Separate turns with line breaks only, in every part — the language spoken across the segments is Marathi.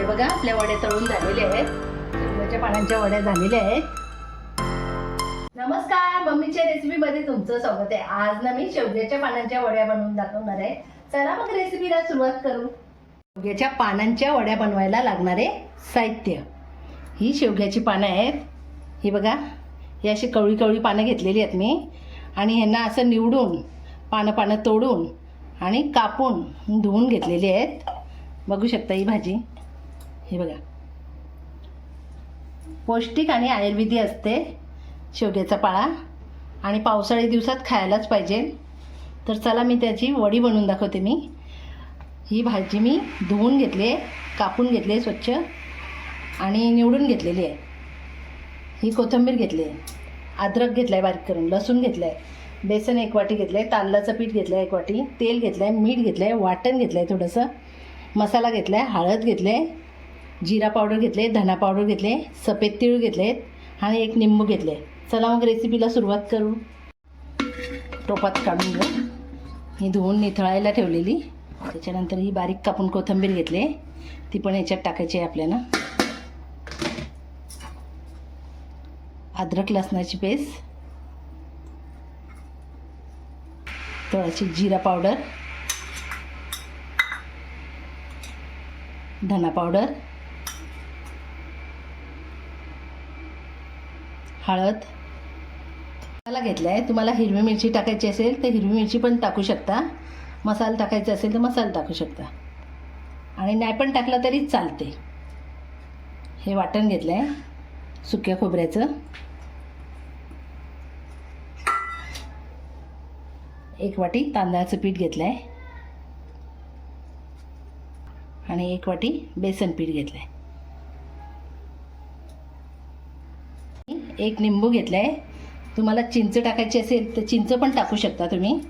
हे बघा आपल्या वड्या तळून झालेले आहेत. शेवग्याच्या पानांच्या वड्या झालेल्या आहेत. नमस्कार मम्मीच्या रेसिपीमध्ये तुमचं स्वागत आहे. आज ना मी शेवग्याच्या पानांच्या वड्या बनवून दाखवणार आहे. चला मग रेसिपीला सुरुवात करू. शेवग्याच्या पानांच्या वड्या बनवायला लागणारे साहित्य. ही शेवग्याची पानं आहेत. ही बघा ही अशी कवळी कवळी पानं घेतलेली आहेत मी. आणि ह्यांना असं निवडून पानं पानं तोडून आणि कापून धुवून घेतलेली आहेत. बघू शकता ही भाजी. हे बघा. पौष्टिक आणि आयुर्वेदी असते शेवग्याचा पाळा. आणि पावसाळी दिवसात खायलाच पाहिजे. तर चला मी त्याची वडी बनवून दाखवते मी. ही भाजी मी धुवून घेतली आहे कापून घेतली आहे स्वच्छ. आणि निवडून घेतलेली आहे. ही कोथिंबीर घेतली आहे. अद्रक घेतलं आहे बारीक करून लसूण घेतलं आहे बेसन एक वाटी घेतलं आहे तांदळाचं पीठ घेतलं आहे एक वाटी तेल घेतलं आहे मीठ घेतलं आहे वाटण घेतलं आहे थोडंसं. मसाला घेतला आहे हळद घेतलं आहे जिरा पावडर घेतले धना पावडर घेतले सफेद तीळ घेतले आणि एक निंबू घेतले. चला मग रेसिपीला सुरुवात करू. टोपात काढून घेऊ. ही धुवून निथळायला ठेवलेली. त्याच्यानंतर ही बारीक कापून कोथिंबीर घेतली. ती पण याच्यात टाकायची आहे आपल्याला. अद्रक लसणाची पेस्ट. थोडाशी जिरा पावडर. धना पावडर. हळद मसाला घेतला आहे तुम्हाला हिरवी मिरची टाकायची असेल तर हिरवी मिरची पण टाकू शकता. मसाला टाकायचा असेल तर मसाला टाकू शकता. आणि नाही पण टाकलं तरी चालते. हे वाटण घेतलं आहे सुक्या खोबऱ्याचं. एक वाटी तांदळाचं पीठ घेतलं आहे आणि एक वाटी बेसन पीठ घेतलं आहे एक निंबू घेतला आहे तुम्हाला चिंच टाकायची असेल तर चिंच पण टाकू शकता तुम्ही.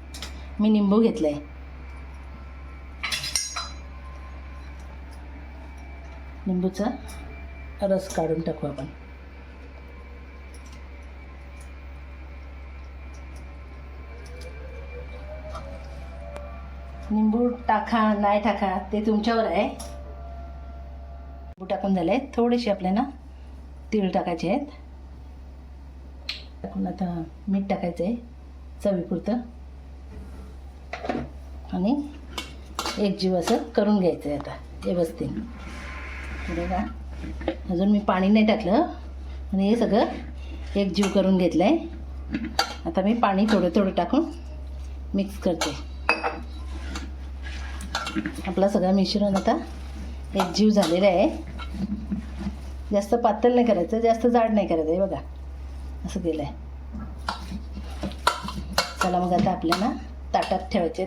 मी निंबू घेतलं आहे निंबूचा रस काढून टाकू आपण. निंबू टाका नाही टाका ते तुमच्यावर आहे. निंबू टाकून झाले थोडेसे आपल्याला तीळ टाकायचे आहेत. टाकून आता मीठ टाकायचं आहे चवीपुरतं. आणि एक जीव असं करून घ्यायचं आहे आता व्यवस्थित. हे बघा. अजून मी पाणी नाही टाकलं आणि हे सगळं एक जीव करून घेतलं आहे आता मी पाणी थोडं थोडं टाकून मिक्स करते. आपलं सगळं मिश्रण आता एक जीव झालेला आहे. जास्त पातळ नाही करायचं जास्त जाड नाही करायचं आहे बघा. असं केलं आहे चला मग आता आपल्याला ताटात ठेवायचे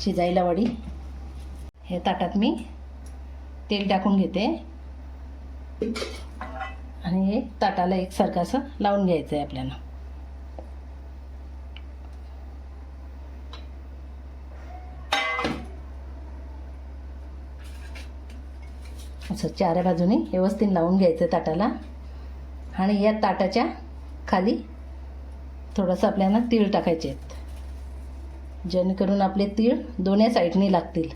शिजायला वडी. हे ताटात मी तेल टाकून घेते. आणि हे ताटाला एकसारखं असं लावून घ्यायचं आहे आपल्याला. असं चाऱ्या बाजूने व्यवस्थित लावून घ्यायचं ताटाला. आणि या ताटाच्या खाली. थोडंसं आपल्याला तीळ टाकायचे आहेत. जेणेकरून आपले तीळ दोन्ही साईडने लागतील.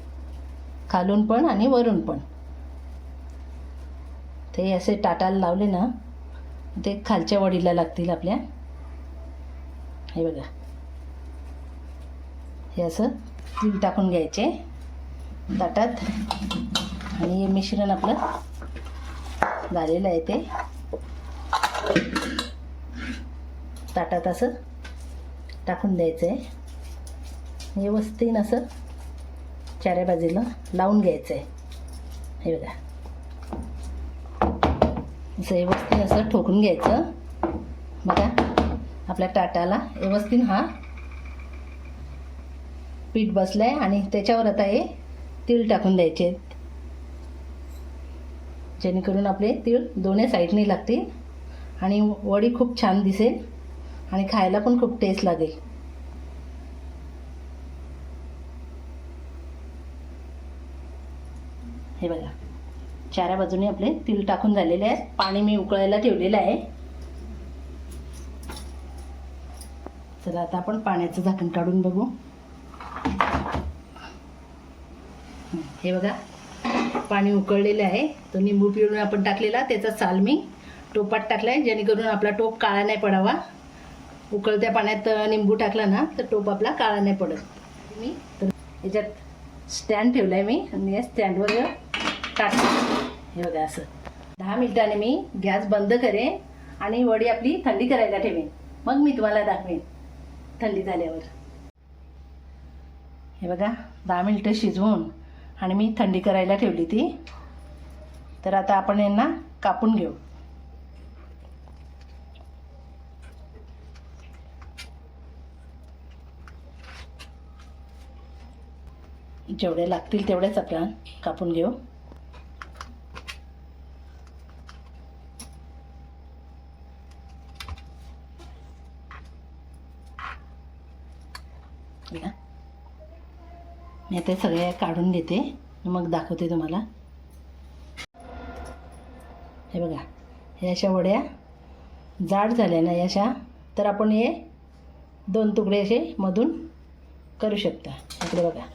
खालून पण आणि वरून पण. ते असे टाटाला लावले ना ते खालच्या वडीला लागतील आपल्या. हे बघा. हे असं तीळ टाकून घ्यायचे ताटात. आणि हे मिश्रण आपलं झालेलं आहे ते. ताटात असं टाकून द्यायचं आहे व्यवस्थित असं चाऱ्या बाजूला लावून घ्यायचं आहे हे बघा. असं व्यवस्थित असं ठोकून घ्यायचं. बघा आपल्या ताटाला व्यवस्थित हा पीठ बसलं आहे आणि त्याच्यावर आता हे तीळ टाकून द्यायचे. जेणेकरून आपले तीळ दोन्ही साईडने लागतील आणि वडी खूप छान दिसेल. आणि खायला पण खूप टेस्ट लागेल. हे बघा. चाऱ्या बाजूने आपले तीळ टाकून झालेले आहेत. पाणी मी उकळायला ठेवलेलं आहे. चला आता आपण पाण्याचं झाकण काढून बघू. हे बघा. पाणी उकळलेलं आहे. तो निंबू पिळून आपण टाकलेला त्याचा साल मी टोपात टाकला आहे जेणेकरून आपला टोप काळा नाही पडावा. उकळत्या पाण्यात निंबू टाकला ना तर टोप आपला काळा नाही पडत. मी? तर याच्यात स्टँड ठेवला आहे मी आणि या स्टँडवर टाकते. हे बघा असं. दहा मिनिटाने मी गॅस बंद करेन आणि वडी आपली थंडी करायला ठेवेन. मग मी तुम्हाला दाखवेन थंडी झाल्यावर. हे बघा दहा मिनटं शिजवून आणि मी थंडी करायला ठेवली ती. तर आता आपण यांना कापून घेऊ. जेवढे लागतील तेवढेच आपण कापून घेऊ. मी ते सगळे काढून घेते. मग दाखवते तुम्हाला. हे बघा. हे अशा वड्या जाड झाल्या ना अशा. तर आपण हे दोन तुकडे असे मधून करू शकता. इकडे बघा.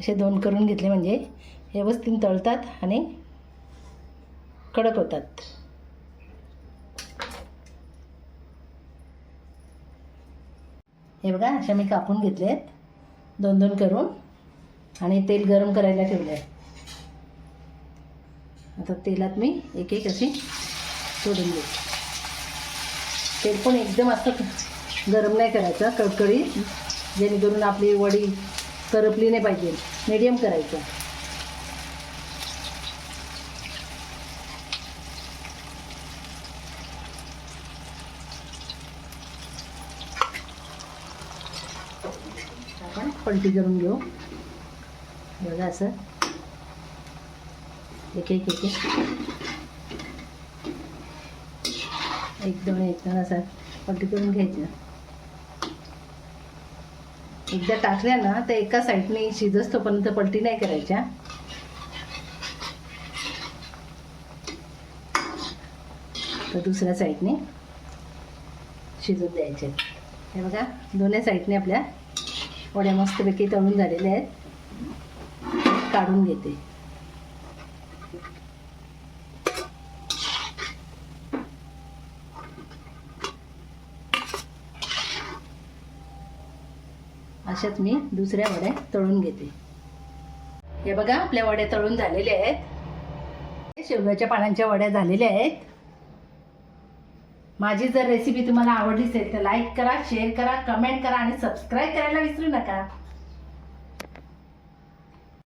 असे दोन करून घेतले म्हणजे व्यवस्थित तळतात आणि कडक होतात. हे बघा अशा मी कापून घेतले आहेत दोन दोन करून आणि तेल गरम करायला ठेवले आहे आता तेलात मी एक एक अशी सोडून घेते तेल पण एकदम असं गरम नाही करायचं कडकडी जेणेकरून आपली वडी करपली नाही पाहिजे. मीडियम करायचं. आपण पलटी करून घेऊ. बघा असं. एक एक एक एक. एक दोन एक दोन असं. पलटी करून घ्यायचं. एकदा टाकल्या ना तर एका साईडने शिजस्तोपर्यंत पलटी नाही करायच्या. तर दुसऱ्या साईडने शिजून द्यायचे. हे बघा दोन्ही साईडने आपल्या वड्या मस्तपैकी तळून झालेल्या आहेत. काढून घेते. अशाच मी दुसऱ्या वड्या तळून घेते. हे बघा आपल्या वड्या तळून झालेल्या आहेत. शेवग्याच्या पानांच्या वड्या झालेल्या आहेत. माझी जर रेसिपी तुम्हाला आवडली असेल तर लाईक करा शेअर करा कमेंट करा आणि सबस्क्राईब करायला विसरू नका.